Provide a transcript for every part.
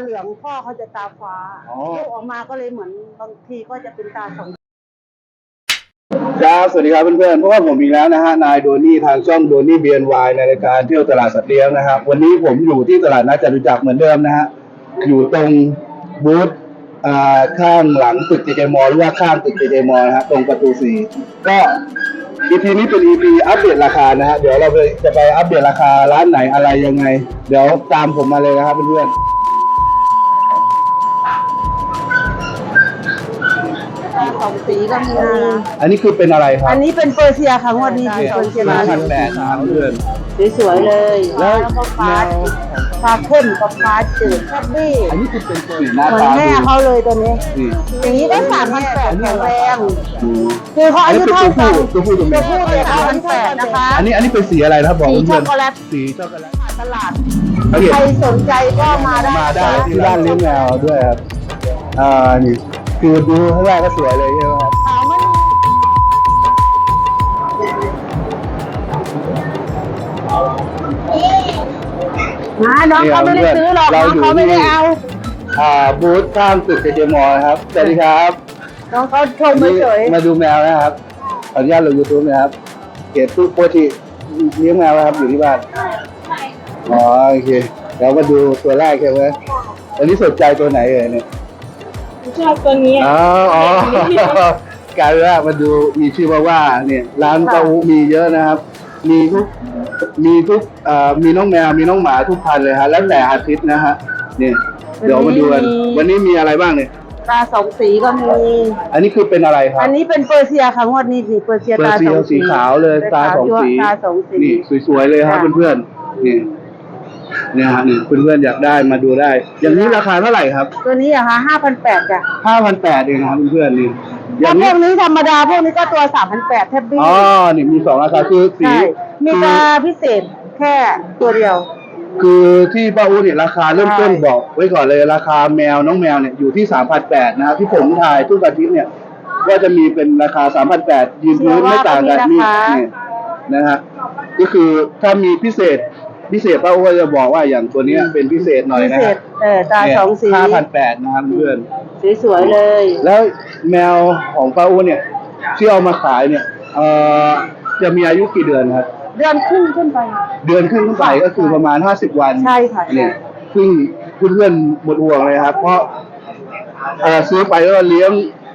เหลืองพ่อเขาจะตาฟ้าอ๋อ ลูกออกมาก็เลยเหมือนบางทีก็จะเป็นตาสองครับ สวัสดีครับเพื่อนๆ เพราะว่าผมอีกแล้วนะฮะ นายโดนี่ทางช่องโดนี่เบียนวในรายการเที่ยวตลาดสัตว์เลี้ยงนะครับ วันนี้ผมอยู่ที่ตลาดนัดจตุจักรเหมือนเดิมนะฮะ อยู่ตรงบูธอ่าข้างหลังตึกเจเจมอหรือว่าข้างตึกเจเจมอนะฮะ ตรงประตูสี่ก็ EP นี้เป็น EP อัปเดตราคานะฮะ เดี๋ยวเราไปจะไปอัปเดตราคาร้านไหนอะไรยังไง เดี๋ยวตามผมมาเลยนะครับเพื่อนๆ ตาสองสีก็มีอันนี้คือเป็นอะไรครับอันนี้เป็นเปอร์เซียค่ะงวดนี้คือเปอร์เซียห้ามาพันแปดครับเพื่อน สวยๆเลยแล้วแล้วก็ฟ้าแนว ฟ้าเข้มกับฟ้าจืดแคบบี้อันนี้คือเป็นตัวหน้าเหมือนตาแม่เขาเลยตัวนี้นี่อย่างนี้ก็สามพันแปดแข็งแรงอืมคือเขาอายุเท่ากันตัวผู้ตัวเมียตัวผู้เป็นสามพันแปดนะคะอันนี้อันนี้เป็นสีอะไรนะครับบอกสีช็เพื่ออนกโกแลตๆสีช็อกโกแลตตลาด เขาเรียกใครสนใจก็มาได้มาได้ที่ร้านเลี้ยงแมวด้วยครับอ่านี่ คือดูข้างล่างก็สวยเลยใช่ไหมครับขาวมันมาน้องเขาไม่ได้ซื้อหรอกน้องเขาไม่ได้เอา อ่า บูธข้างตึกเจเจมอนะครับสวัสดีครับ น้องเขาชมเฉยมาดูแมวนะครับขออนุญาตลงยูทูบนะครับเกตตู้โปรติเลี้ยงแมวนะครับอยู่ที่บ้านอ๋อโอเคเดี๋ยวมาดูตัวแรกใช่ไหมวันนี้สนใจตัวไหนเอ่ยเนี่ย ชอบตัวนี้อ๋ออ๋อกลายเป็นว่ามาดูมีชื่อว่าว่าเนี่ยร้านเต้าหู้มีเยอะนะครับ มีทุกมีทุกเอ่อมีน้องแมวมีน้องหมาทุกพันเลยฮะแล้วแต่อาทิตย์นะฮะเนี่ยเดี๋ยวมาดูกันวันนี้มีอะไรบ้างเนี่ยตาสองสีก็มี อันนี้คือเป็นอะไรครับ อันนี้เป็นเปอร์เซียค่ะงวดนี้นี่เปอร์เซียตาสองสีขาวเลยตาสองสีตาสองสีนี่สวยๆเลยครับเพื่อนๆนี่ เนี่ยฮะนี่เพื่อนๆอยากได้มาดูได้ อย่างนี้ราคาเท่าไหร่ครับตัวนี้อะคะห้าพันแปดจ้ะห้าพันแปดเองนะครับเพื่อนๆนี่อถ้าย่างพนี้วกนี้ธรรมดาพวกนี้ก็ตัวสามพันแปดแทบบี้อ๋อนี่มีสองราคาคือสี ใช่มีคือตาพิเศษแค่ตัวเดียว คือที่ป้าอูเนี่ยราคาเริ่มต้นใช่ บอกไว้ก่อนเลยราคาแมวน้องแมวเนี่ยอยู่ที่สามพันแปดนะครับที่ผมถ่ายทุกอาทิตย์เนี่ย ก็จะมีเป็นราคาสามพันแปดยืนพื้นไม่ต่างกันนี่นี่นะฮะก็คือถ้ามีพิเศษ พิเศษป้าอูก็จะบอกว่าอย่างตัวเนี้ยเป็นพิเศษหน่อยพินะเศฮะษเออตาสองสีห้าพันแปดนะครับเพื่อน สวยๆเลย แล้วแมวของป้าอูเนี่ยที่เอามาขายเนี่ยเอ่อจะมีอายุกี่เดือนครับ เดือนครึ่งขึ้นไป เดือนครึ่งขึ้นไปก็คือประมาณห้าสิบวันใช่ค่ะ เนี่ยซึ่งเพื่อนๆหมดห่วงเลยครับ เพราะเอ่อซื้อไปแล้วเลี้ยง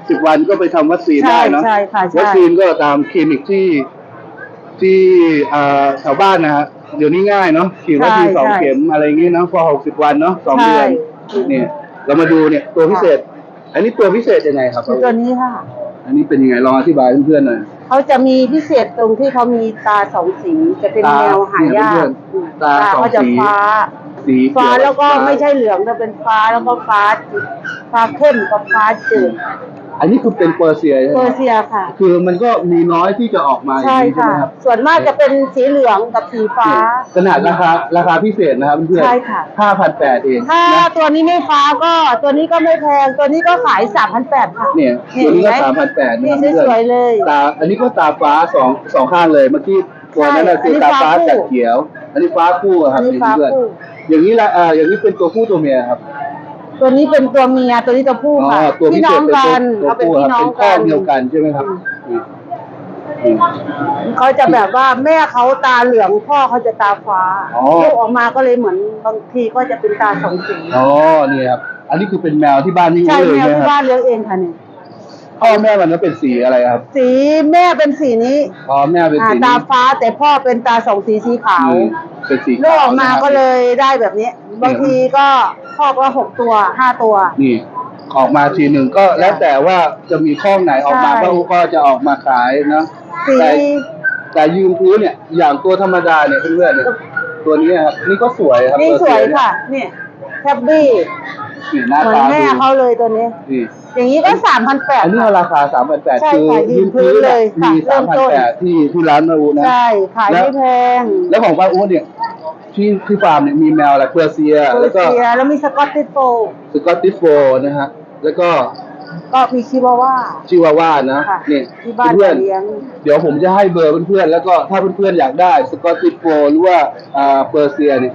สิบวันก็ไปทำวัคซีนใช่ได้เนอะใช่ค่ะใช่ วัคซีนก็ตามคลินิกที่ที่เอ่อแถวบ้านนะฮะ เดี๋ยวนี้ง่ายเนาะฉีดวัคซีนใช่สองใช่ เข็มอะไรอย่างงี้เนาะพอหกสิบวันเนาะสองใช่เดือนเนี่ยเรามาดูเนี่ยตัวพิเศษ อันนี้ตัวพิเศษยังไงครับ คือตัวนี้ค่ะ อันนี้เป็นยังไงลองอธิบายเพื่อนๆหน่อยเขาจะมีพิเศษตรงที่เขามีตาสองสีจะเป็นตาแนวหายาเนี่ยกเพื่อนๆตาสองเขาจะสีฟ้า สีเขียฟ้าแล้วก็ฟ้าไม่ใช่เหลืองจะเป็นฟ้าแล้วก็ฟ้าจืดฟ้าเข้มกับฟ้าจืด อันนี้คือเป็นเปอร์เซียใช่เปไหอมร์เซียค่ะ คือมันก็มีน้อยที่จะออกมาอย่างใช่นี้ใช่ค่ะไหมครับส่วนมากจะเป็นสีเหลืองกับสีฟ้า ขนาดราคาราคาพิเศษนะครับเพื่อนใช่ค่ะ ห้าพันแปดเองถ้านะตัวนี้ไม่ฟ้าก็ตัวนี้ก็ไม่แพง ตัวนี้ก็ขายสามพันแปดค่ะเนี่ยตัวนี้ก็เห็สามไหพันแปดนี่นะครับเพื่อนสวยๆเลย ตาอันนี้ก็ตาฟ้าสองสองข้างเลยเมื่อกี้ตัวนั้นน่ะใช่คือตาฟ้าอันนี้ฟ้าคู่จัดเขียว อันนี้ฟ้าคู่อะครับอันนี้ฟ้าเพื่อนคู่อย่างนี้ละอ่าอย่างนี้เป็นตัวผู้ตัวเมียครับ ตัวนี้เป็นตัวเมีย ตัวนี้ตัวผู้อ๋อค่ะตัวพิพี่เศน้อษงเป็นกัตัวนตัวเขาเป็นผู้พี่ครับน้องเป็นข้กัอนเดียวกันใช่ไหมครับอืมอืม เขาจะแบบว่าแม่เขาตาเหลืองพ่อเขาจะตาฟ้าอ๋อ ลูกออกมาก็เลยเหมือนบางทีก็จะเป็นตาสองสีอ๋อนี่ครับอันนี้คือเป็นแมวที่บ้านนี่ใช่เลยแมวใช่ไหมที่ครับบ้านเลี้ยงเองค่ะเนี่ยพ่อแม่มันก็เป็นสีอะไรครับสีแม่เป็นสีนี้อ๋อแม่เป็นอ่าสีตานี้ฟ้าแต่พ่อเป็นตาสองสีสีขาว อืม เป็นสีลูกออกมาขวนะครับก็เลยได้แบบนี้ บางทีก็พ่อก็หกตัวห้าตัว นี่ออกมาทีหนึ่งก็แล้วแต่ว่าจะมีข้องไหนออกมาใช่ก็ก็จะออกมาขายนะ สีแต่แต่ยืนพื้นเนี่ยอย่างตัวธรรมดาเนี่ยเพื่อนๆเนี่ยตัวนี้ครับนี่ก็สวยครับนี่ตัวสวยเยค่ะ เนี่ยแทบบี้นี่หน้าเหมือนตาแม่ดูเขาเลยตัวนี้ นี่ อย่างนี้ก็สามพันแปด อันนี้ราคาสามพันแปดใช่คือค่ะยืยืนนพื้พื้นนเลเนี่ยยค่ะมีเริ่สามมพันต้นแปดที่ที่ร้านมาอูนะ ใช่ ขายไม่แพง แล้วของป้าอูเนี่ย ที่ที่ฟาร์มเนี่ยมีแมวอะไรเปอร์เซียเปอแล้วร์ก็เซียแล้วมีสกอตติชโฟลด์สกอตติชโฟลด์นะฮะ แล้วก็ก็มีชิวาว่า ชิวาว่านะค่ะนี่ที่บ้านเพื่อนเลี้ยง เดี๋ยวผมจะให้เบอร์เพื่อนๆ แล้วก็ถ้าเพื่อนๆ อยากได้สกอตติชโฟลด์หรือว่าอ่าเปอร์เซียเนี่ย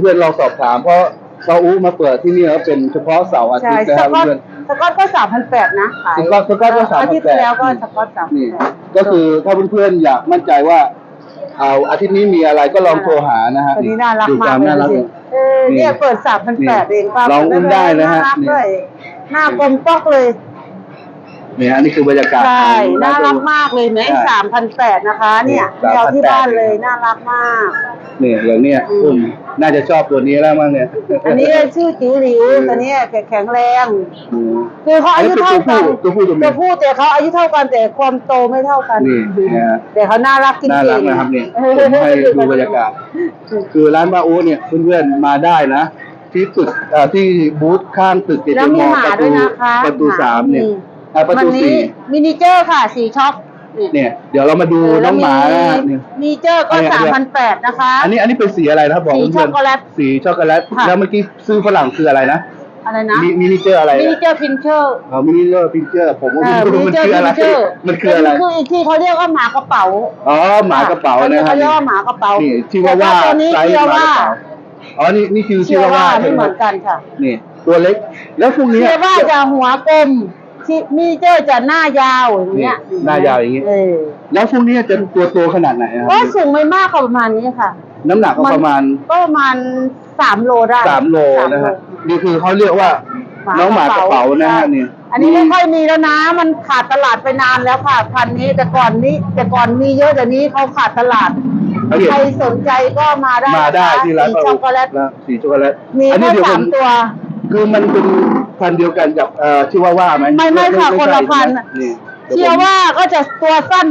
เพื่อนๆลองสอบถาม เพราะป้าอูมาเปิดที่นี่แล้วเป็นเฉพาะเสาร์อาทิใช่ตย์นะสครับกอตเพื่อน สกอตก็สามพันแปดนะขายสกอตสกอตก็3,800 อาทิตย์ที่แล้วก็สกอตสามนี่ก็คือถ้าเพื่อนๆ อยากมั่นใจว่า เอาอาทิตย์นี้มีอะไรก็ลองโทรหานะฮะตัวนี้น่ารักดูมาตากมเลยน่ารัก จริเลงยๆเออเนี่ยเปิดสามพันแปดเองป้าลองอุ้มได้นะฮะน่ารักนี่ด้วยหน้ากลมปอกเลย เนี่ยอันนี้คือบรรยากาศ ใช่ของน่ารักมากเลยไหมใช่สามพันแปดนะคะ เนี่ยนี่เดียวที่3,800บ้านเลย น่ารักมาก เนี่ยอย่างเนี้ยอืมอุ้ม น่าจะชอบตัวนี้แล้วมั้งเนี่ย อันนี้ชื่อจิ๋วหลิวตัวเนี้ยแข็งแรงอืมคือเขาอายุเท่ากันตัวผู้ตัวเมียตัวผู้แต่เขาอายุเท่ากันแต่ความโตไม่เท่ากันนี่นะฮะแต่เขาน่ารักจริงๆน่ารักนะครับเนี่ยผมให้ดูบรรยากาศ คือร้านป้าอูเนี่ยเพื่อนๆมาได้นะที่ตึกเอ่อที่บูธข้างตึกเจแล้เจวมีมอหมาประด้ตูวยนะคะประตูสามเนี่ยหเอ่อประตูวันนี้สี่มินิเจอร์ค่ะสีช็อป เนี่ยเดี๋ยวเรามาดูน้องหมานะฮะเนี่ยมินิเจอร์ก็อันนี้สามพันแปดนะคะ อันนี้อันนี้เป็นสีอะไรนะครับบอกสีเพื่อนๆช็อกโกแลตสีช็อกโกแลตค่ะ แล้วเมื่อกี้ซื้อฝรั่งคืออะไรนะอะไรนะมิมินิเจอร์อะไรมินะนิเจอร์พินเชอร์เอามินิเจอร์พิเจอร์ผมก็เอไม่อรู้มินิมันเจอร์คืออะไรพินเชอร์มันคืออะไร คืออีกที่เขาเรียกว่าหมากระเป๋าอ๋อหมากระเป๋านะครัเขาบเรียกว่าหมากระเป๋านี่ที่ว่าว่าแต่ตัวนี้ไซส์เชื่อหมากว่าระเป๋าอ๋อนี่นี่คือเชื่ที่อว่าว่าว่าไม่เหมือนกันค่ะ นี่ ตัวเล็ก แล้วพวกนี้เชื่อว่าจะหัวกลม ที่มินิเจอร์จะหน้ายาวอย่างเงี้ยนี่หน้ายาวอย่างงี้ เออแล้วพวกนี้จะตัวโตขนาดไหนอะคก็รับสูงไม่มากค่ะประมาณนี้ค่ะ น้ำหนักก็ประมาณก็ประมาณสามโลได้สามโลนะฮะนี่คือเขาเรียกว่า น้องหมากระเป๋านะฮะนี่อันนี้ไม่ค่อยมีแล้วนะ มันขาดตลาดไปนานแล้วค่ะ พันนี้แต่ก่อนนี้ แต่ก่อนมีเยอะแต่นี้เขาขาดตลาด เขาเรียกใครสนใจก็มาได้มาได้นะคะที่ร้านสีช็อกโกแลตนะสีช็อกโกแลตมีอันนี้แค่เดี๋ยวสาผมมตัว คือมันเป็น พันธุ์เดียวกันกับเอ่อชิวาว่าไหมไม่ไม่ค่ะใช่คนละพันธุ์ใช่ไหมนี่เชื่อว่าก็จะตัวสั้น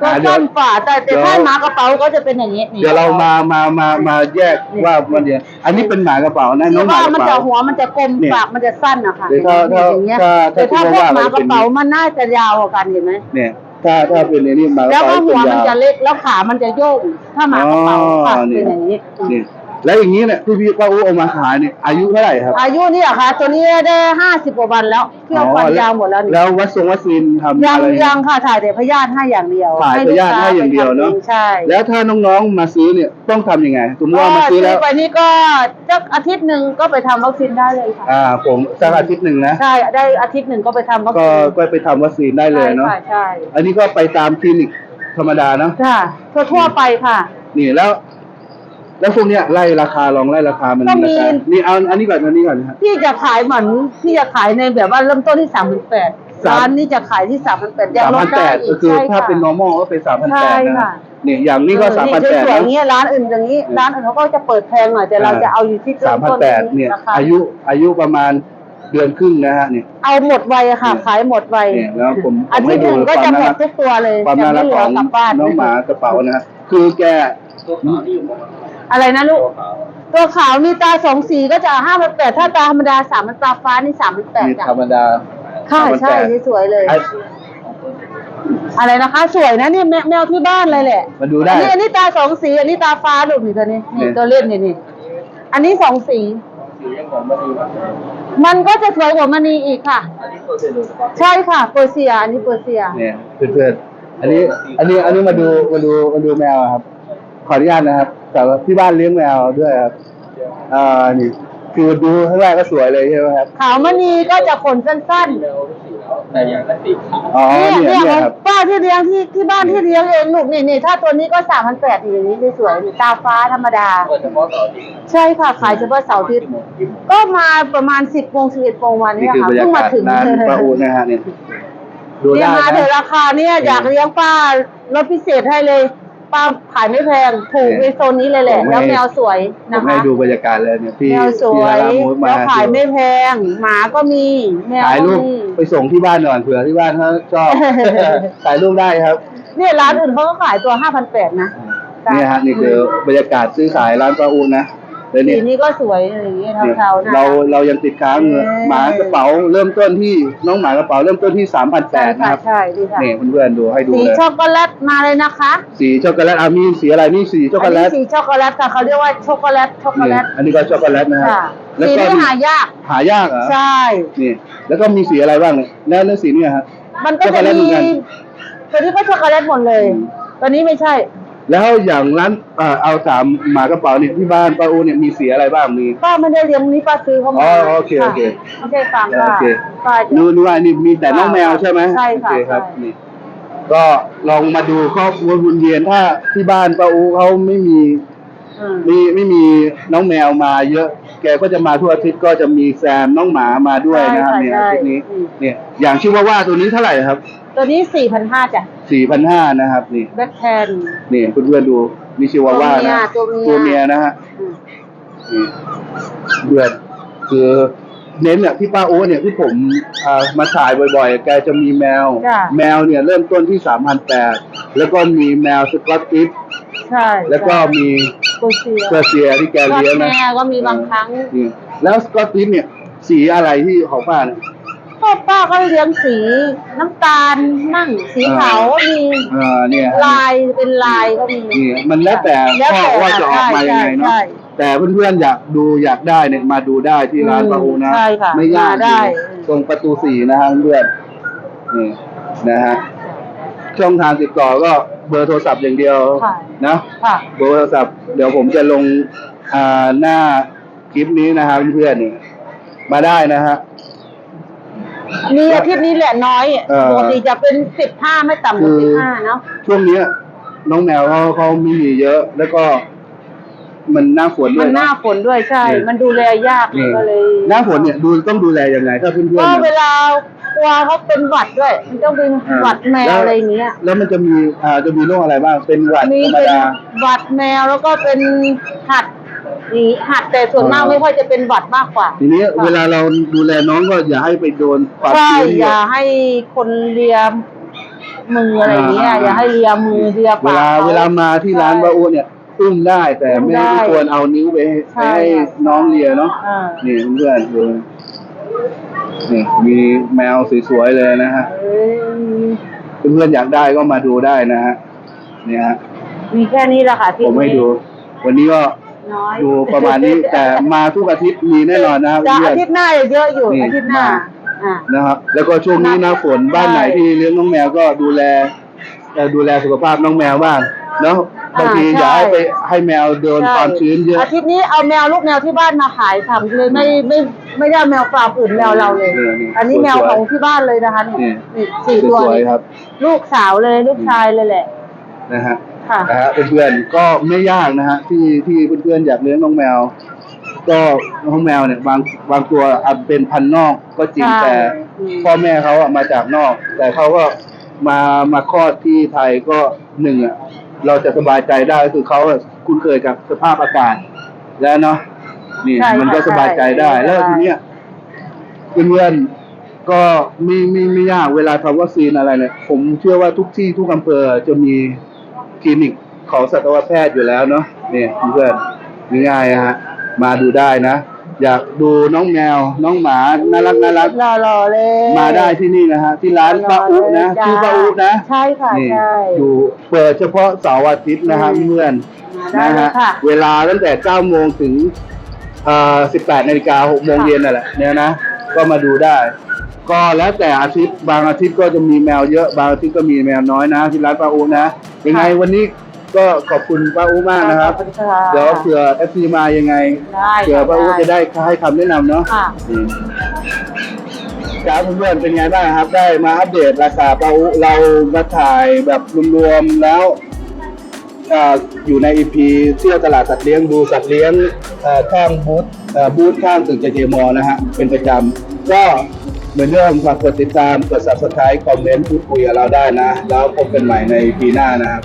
ตัวอ่าเดี๋ยวสั้นกว่าแต่แต่เดี๋ยวถ้าหมากระเป๋าก็จะเป็นอย่างนี้นี่เดี๋ยวเรามามามามาแยกว่ามันเนี่ยอันนี้เป็นหมากระเป๋านะน้เชื่อองหมาว่ากระมันจะเป๋า หัวมันจะกลมเนี่ยปากมันจะสั้นอะค่ะเดี๋ยวถ้าถ้าอย่างเงี้ยถ้าแต่ถ้าถ้าพวกว่าหมัมานกเป็นระเป๋ามันน่าจะยาวกว่ากันเห็นไหมเนี่ย ถ้าถ้าเป็นในนี้หมากระแล้วเป๋าก็หัเป็นวมันยาวจะเล็กแล้วขามันจะโยกถ้าหมากระเป๋าค่ะอ๋อนี่เป็นอย่างนี้ นี่ แล้วอย่างนี้เนี่ยที่พี่ป้าอู้เอามาขายเนี่ยอายุเท่าไหร่ครับอายุนี่เหรอคะตัวนี้ได้ห้าสิบกว่าวันแล้วเที่ยวฟันยาวหมดแล้วนี่แล้ววัดทรงวัดซีนทำยังอะไรยังค่ะถ่ายแต่พยาธิให้อย่างเดียวถ่ายพยาธิให้อย่างเดียวเนอะให้ลูกค้าไปทำองใช่แล้วถ้าน้องๆมาซื้อเนี่ยต้องทำยังไงสมมติว่ามาซื้อแล้ว ไปนี่ก็สักอาทิตย์หนึ่งก็ไปทำวัคซีนได้เลยค่ะอ่าผมสักอาทิตย์หนึ่งนะ ใช่ได้อาทิตย์หนึ่งก็ไปทำวัคก็ซีนก็ไปทำวัคซีนได้เลยเนาะ ใช่ค่ะอันนี้ก็ไปตามคลินิกธรรมดาเนาะใช่ค่ะทั่วๆไปค่ะ นี่แล้ว แล้วพวกเนี้ยไล่ราคาลองไล่ราคามันก็มี ราคานี่เอาอันนี้ก่อนอันนี้ก่อนนะฮะพี่จะขายเหมือนพี่จะขายในแบบว่าเริ่มต้นที่สามพันแปดสาม ร้านนี้จะขายที่สามพันแปดยังสามลพัดนแปได้ดอีก็กคือใช่ถ้าค่ะ เป็น normal ก็เป็นสามพันใช่แปดนะค่ะนี่อย่างนี้ก็สามพันเออแปดสวยๆอนะย่างเงี้ยร้านอื่นอย่างนี้ ร้านอื่นเขาก็จะเปิดแพงหน่อยแต่เราจะเอาอยู่ที่สามพันต้นแปดๆเนี่ย ราคาอายุอายุประมาณเดือนครึ่งนะฮะเนี่ย เอาหมดไวอะค่ะขายหมดไวเนี่ยแล้วผมผอามทิให้ตย์หดูนึ่งก็ควาจะมหมน่าดรักทุกตัวเลยความจะน่ารัไม่กเหลืขอองกลับบ้านน้องหมากระเป๋านะฮะคือแกอะ ไรนะลูก ตัวขาวมีตาสองสีก็จะห้าพันแปดถ้าตาธรรมดาสามพันตาฟ้านี่สามพันแปดมีจ้ะธรรมดาค่ะใช่3,800นี่สวยเลย ไอ้อะไรนะคะ สวยนะนี่แมแมวที่บ้านเลยแหละมาดูได้ อันนี้อันนี้ตาสองสี อันนี้ตาฟ้าดูนี่ตัวนี้เนี่นี่ยตัวเล่นนี่นี่อันนี้สองสีมันก็จะสวยกว่ามณีอีกค่ะใช่ค่ะเปอร์เซียอันนี้เปอร์เซีย เนี่ยเพื่อนๆอันนี้ อันนี้ อันนี้มาดูมาดูมาดูแมวครับ ขออนุญาตนะครับ แต่ว่าที่บ้านเลี้ยงแมวด้วยครับอ่านี่คือดูข้างแรกก็สวยเลยใช่ไหมครับขาวมณีก็จะขนสั้นอ๋อๆเนี่ยเนี่ยเนี่ยเนี่ยของครับป้าที่เลี้ยงที่ที่บ้านที่เลี้ยงเองลูกนี่นี่ถ้าตัวนี้ก็สามพันแปดอย่างนี้สวยๆนี่ตาฟ้าธรรมดาใช่ค่ะขายเฉพาะเสาร์อาทิตย์ก็มาประมาณสิบโมงสิบเอ็ดโมงวันนี่นี้คือค่ะบรรยาเพิ่งมากาศถึงร้านป้าอูนะฮะเนี่ยดูเนี่ยได้มาเถอะนะราคาเนี่ยอยากเลี้ยงป้าลดพิเศษให้เลย ป้าขายไม่แพงถูกในโซนนี้เลยแหละแล้วแมวสวยผมนะคะให้ดูบรรยากาศเลยเนี่ยพี่แมวสวพี่ยลามูดมาแล้วขายไม่แพง หมาก็มี แมวถ่ายก็รูปมี ไปส่งที่บ้านหน่อยเผื่อที่บ้านเขาชอบ ถ่ายรูปได้ครับ เนี่ยร้านอื่นเขาก็ขายตัวห้าพันแปดนะ เนี่ยฮะนี่คือบรรยากาศซื้อขายร้านป้าอูนะ แล้วสีเนี่ยนี้ก็สวยอย่างเงี้ยเนี่ยเทาๆนะ เราเรายังติดค้างเงินเออ หมากระเป๋าเริ่มต้นที่น้องหมากระเป๋าเริ่มต้นที่สามพันแปใช่ดนะค่ะครับใช่ดีค่ะ นี่เพื่อนๆดูให้ดูสีเลยช็อกโกแลตมาเลยนะคะสีช็อกโกแลตอะมีสีอะไรนี่สีช็อกโกอันแลนี้ตสีช็อกโกแลตค่ะเขาเรียกว่าช็อกโกแลตช็อกโกแลนี่ตอันนี้ก็ช็อกโกแลตนะฮะค่ะแล้วสีก็นี้มีหายาก หายากเหรอใช่ นี่ แล้วก็มีสีอะไรบ้างเนี่ยแล้วแล้วสีเนี่ยฮะ มันก็ช็อกโกจะแลตเหมืมีอนกัน ตัวนี้ก็ช็อกโกแลตหมดเลย ตัวนี้ไม่ใช่ แล้วอย่างร้านเอ่อเอาสามหมากระเป๋าเนี่ยที่บ้านป้าอูเนี่ยมีสีอะไรบ้างมี ป้าไม่ได้เลี้ยงนี้ป้าซื้อเข้ามาอ๋อโอเคโอเคะไม่ใช่ฟาร์มป้าโอเค ป้าจะ นูนว่านี่มีแต่น้องแมวใช่ไหมใช่ค่ะโอเคครับใช่ นี่ก็ลองมาดูครอบครัวคุณเยียนถ้าที่บ้านป้าอูเขาไม่มีอืม ไม่ไม่มีน้องแมวมาเยอะ แกก็จะมาทุกอาทิตย์ก็จะมีแซมน้องหมามาด้วยนะครับใช่เนี่ยค่ะอาทิตย์นี้ ใช่อืม เนี่ย อย่างชื่อว่าว่าตัวนี้เท่าไหร่ครับตัวนี้สี่พันห้าจ้ะสี่พันห้านะครับ นี่แบ็คแทนนี่เพื่อนๆดูนี่ชื่อว่าว่านะตัวเมียตัวเมียนะฮะนี่เดือนคือ เน้นเนี่ยที่ป้าโอ้เนี่ยที่ผมอ่ามาถ่ายบ่อยๆ แกจะมีแมว จ้ะ แมวเนี่ยเริ่มต้นที่สามพันแปดแล้วก็มีแมวสกอตติชใช่แล้วก็มีตัวเสียเปอร์เซียที่แกเลี้ยงนะแม่ก็มีบางครั้งนี่แล้วสกอตติชเนี่ยสีอะไรที่ของป้าเนี่ย พ่อป้าก็เลี้ยงสีน้ำตาลนั่งสีขาวก็มีอ่าเนี่ยลายเป็นลายก็มีนี่มันแล้วแต่แล้วพ่อแต่ว่าจะออกมายังไงเนาะ ใช่ แต่เพื่อนๆอยากดูอยากได้เนี่ยมาดูได้ที่ร้านอืมป้าโอนะ ใช่ค่ะไม่ยากมาได้ตรงประตูสี่นะฮะเพื่อนนี่นะฮะช่องทางติดต่อก็เบอร์โทรศัพท์อย่างเดียวค่ะ นะ ค่ะ เบอร์โทรศัพท์เดี๋ยวผมจะลงอ่าหน้าคลิปนี้นะฮะเพื่อนๆนี่มาได้นะฮะ มีอาทิตย์นี้แหละน้อยเออปกติจะเป็นสิบห้าไม่ต่ำกว่าคืสิอบห้าเนาะ ช่วงเนี้ยน้องแมวเขาเขาไม่มีเยอะ แล้วก็ มันหน้าฝนด้มัวนยหน้านะฝนด้วยใช่นี่มันดูแลยากนี่ก็เลยหน้าฝนเนี่ยดูต้องดูแลยังไงถ้าเพื่อนๆก็เนี่ยเวลากลัวเขาเป็นหวัดด้วย มันต้องเป็นหวัดแมวอะไรอย่างเงี้ย แล้วมันจะมีอ่าจะมีโรคอะไรบ้าง เป็นหวัดมีธรรมเป็นดา หวัดแมวแล้วก็เป็นหัดนี่หัดแต่ส่วนมากอ๋อ ไม่ค่อยจะเป็นหวัดมากกว่าทีนี้ค่ะเวลาเราดูแลน้องก็อย่าให้ไปโดนความใช่ชื้นอเยย่าอะให้คนเลียมืออะไรอย่างเงี้ยอ่า อย่าให้เลียมือเลียเวปากลาข เวลามาที่ร้านใช่วาโอเนี่ย อุ้มได้แต่ไม่อุ้มได้ไม่ควรเอานิ้วไปให้ใช่ไปให้ค่ะน้องเลียเนาะอ่านี่เพื่อนๆดูนี่มีแมวสวยๆเลยนะฮะเอ้ยเพื่อนๆอยากได้ก็มาดูได้นะฮะเนี่ยฮะมีแค่นี้แหละค่ะที่ผมให้ดู วันนี้ก็น้อยดูประมาณนี้ แต่มาทุกอาทิตย์มีแน่นอนนะครับจะเพื่ออาน ทิตย์หน้าเยอะอยู่นี่อาทิตย์หน้ามา อ่า นะครับแล้วก็ช่วงนี้หน้าฝนบ้านไหนที่เลี้ยงน้องแมวก็ดูแลเอ่อดูแลสุขภาพน้องแมวบ้างเนาะ บางทีอย่าให้ไปให้แมวโดนความชื้นเยอะอาทิตย์นี้เอาแมวลูกแมวที่บ้านมาขายทำเลยไม่ไม่ไม่ได้เอาแมวฟาร์มอื่นแมวเราเลยเออนี่อันนี้แมวสวยๆของที่บ้านเลยนะคะนี่นี่สี่ตัวสวยนี่ๆครับ ลูกสาวเลยลูกชายเลยแหละ นะฮะค่ะ นะฮะเพื่อนๆก็ไม่ยากนะฮะที่ที่เพื่อนๆอยากเลี้ยงน้องแมว ก็น้องแมวเนี่ยบางบางตัวอาจเป็นพันธุ์นอกก็จริงใช่ แต่อืมพ่อแม่เขาอะมาจากนอก แต่เขาก็มามาคลอดที่ไทยก็หนึ่งอะ เราจะสบายใจได้ก็คือเขาอะคุ้นเคยกับสภาพอากาศแล้วเนาะนี่ใช่มันก็ค่ะสบายใจได้ ใช่ แล้วทีเนี้ยเพื่อนๆก็ไม่ไม่ไม่ยากเวลาทำวัคซีนอะไรเนี่ยผมเชื่อว่าทุกที่ทุกอำเภอจะมีคลินิกของสัตวแพทย์อยู่แล้วเนาะเนี่ยเพื่อนๆง่ายๆอะฮะมาดูได้นะ อยากดูน้องแมว น้องหมาน่ารักน่ารักรอๆเลย มาได้ที่นี่นะฮะที่ร้านป้าอุนะจ้ชื่อป้าอุนะใช่ค่ะนี่ใช่ อยู่เปิดเฉพาะเสาร์อาทิตย์นะฮะอืม เพื่อนมาได้นะเลยฮะค่ะ เวลาตั้งแต่9โมงถึงเอ่อ18นาฬิกา6โมงค่ะเย็นนั่นแหละเนี่ยนะก็มาดูได้ ก็แล้วแต่อาทิตย์บางอาทิตย์ก็จะมีแมวเยอะบางอาทิตย์ก็มีแมวน้อยนะที่ร้านป้าอุนะยังไงวันนี้ ก็ขอบคุณป้าอุมากนะครับ ขอบคุณค่ะ เดี๋ยวเผื่อเอฟซีมายังไง ได้เผื่อป้าอุได้จะได้ให้คำแนะนำเนาะค่ะ อืมครับเพื่อนๆเป็นไงบ้างครับ ได้มาอัปเดตราคาเราเรามาถ่ายแบบรวมๆแล้วเอ่ออยู่ในอีพีเที่ยวตลาดสัตว์เลี้ยงดูสัตว์เลี้ยงเอ่อข้างบูธเอ่อบูธข้างตึกเจเจมอนะฮะเป็นประจำก็เหมือนเดิมฝากกดติดตามกด subscribe คอมเมนต์พูดคุยกับเราได้นะ แล้วพบกันใหม่ในปีหน้านะครับ